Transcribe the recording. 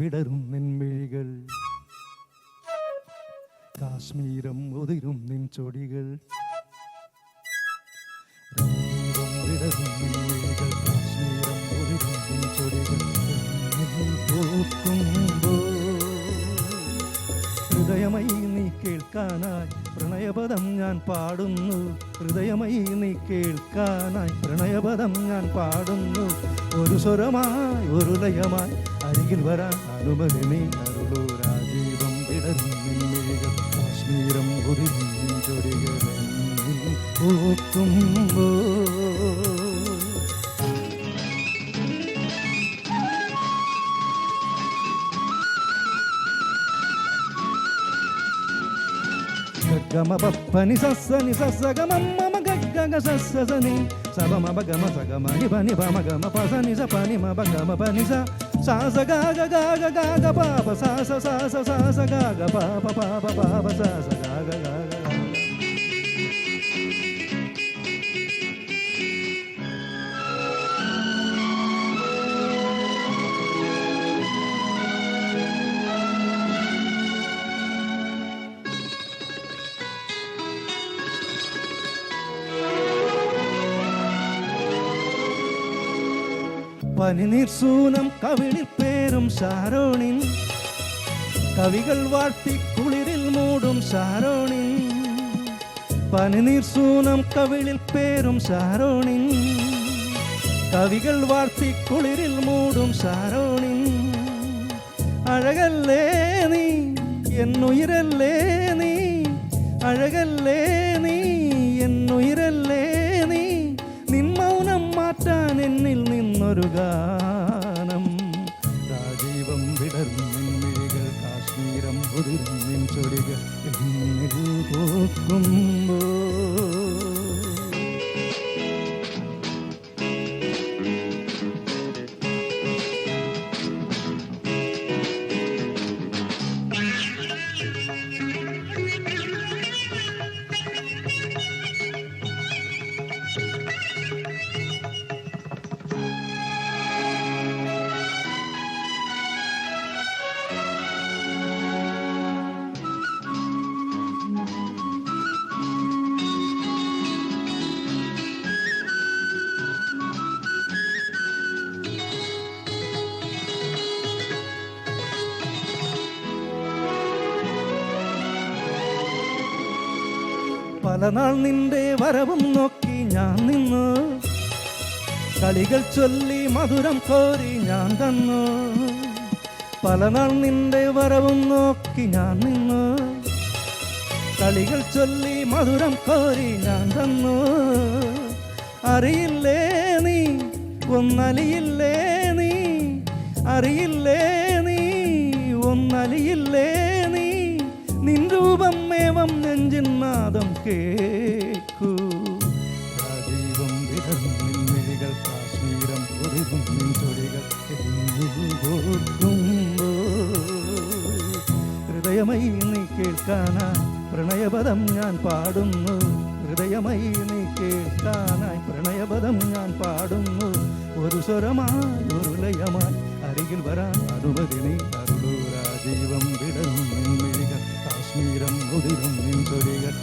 വിടരും നിൻമിഴികൾ. കാശ്മീരം ഉതിരും നിൻ ചൊടികൾ വിടരും കാശ്മീരം നിൻ ചൊടികൾ ഹൃദയമായി നീ കേൾക്കാനായി പ്രണയപദം ഞാൻ പാടുന്നു. ഹൃദയമായി നീ കേൾക്കാനായി പ്രണയപദം ഞാൻ പാടുന്നു. ഒരു സ്വരമായി ഒരു ലയമായി അരികിൽ വരാൻ അനുമതി നീ അരുളൂ രാജീവം വിടരും നിൻമിഴികൾ കാശ്മീരം ഉരുകും നിൻ ചൊടികൾ എന്നിൽ പൂക്കുമ്പോൾ గమ పని సస్సని సస్సగమమ్మ గగ్గగ సస్సని సబ మబ గమ సగమ ని పని పమ గమ పసని స పని మబ గమ పని స సాస గాగ గాగ గాగ పాప సాస సాస సాస గాగ పాప పాప పాప సాస గాగ గాగ గాగ. പനിനീർ സൂനം കവിളിൽ പേരും ഷാരോണിൻ കവികൾ വാഴ്ത്തി കുളിരിൽ മൂടും ഷാരോണിൻ പനിനീർ സൂനം കവിളിൽ പേരും ഷാരോണിൻ കവികൾ വാഴ്ത്തി കുളിരിൽ മൂടും ഷാരോണിൻ അഴകല്ലേ നീ എന്നുയിരല്ലേ നീ? അഴകല്ലേ നീ എന്നുയിരല്ലേ നീ? നിൻ മൗനം മാറ്റാൻ എന്നിൽ നിന്നൊരു ഗാനം. രാജീവം വിടർന്നിൻ കാശ്മീരം ഉതിരും നിൻ ചൊടികൾ എന്നിൽ പോക്കുമ്പോൾ പല നാൾ നിന്റെ വരവും നോക്കി ഞാൻ നിന്നു. കളികൾ ചൊല്ലി മധുരം കോരി ഞാൻ തന്നു. പല നാൾ നിന്റെ വരവും നോക്കി ഞാൻ നിന്നു. കളികൾ ചൊല്ലി മധുരം കോരി ഞാൻ തന്നു. അറിയില്ലേ നീ? ഒന്നലിയില്ലേ നീ? അറിയില്ലേ നീ? ഒന്നലിയില്ലേ മേവം നെഞ്ചിൻ നാദം വിടരും കാശ്മീരം ഓർക്കുമ്പോൾ ഹൃദയമായി നീ കേൾക്കാനായി പ്രണയപദം ഞാൻ പാടുന്നു. ഹൃദയമൈ നീ കേൾക്കാനായി പ്രണയപദം ഞാൻ പാടുന്നു. ഒരു സ്വരമായി ഒരു ലയമായി അരികിൽ വരാൻ അനുമതി നീ അരുളൂ രാജീവം വിടരുന്നു മുടിലും നിൻ തുരികൾ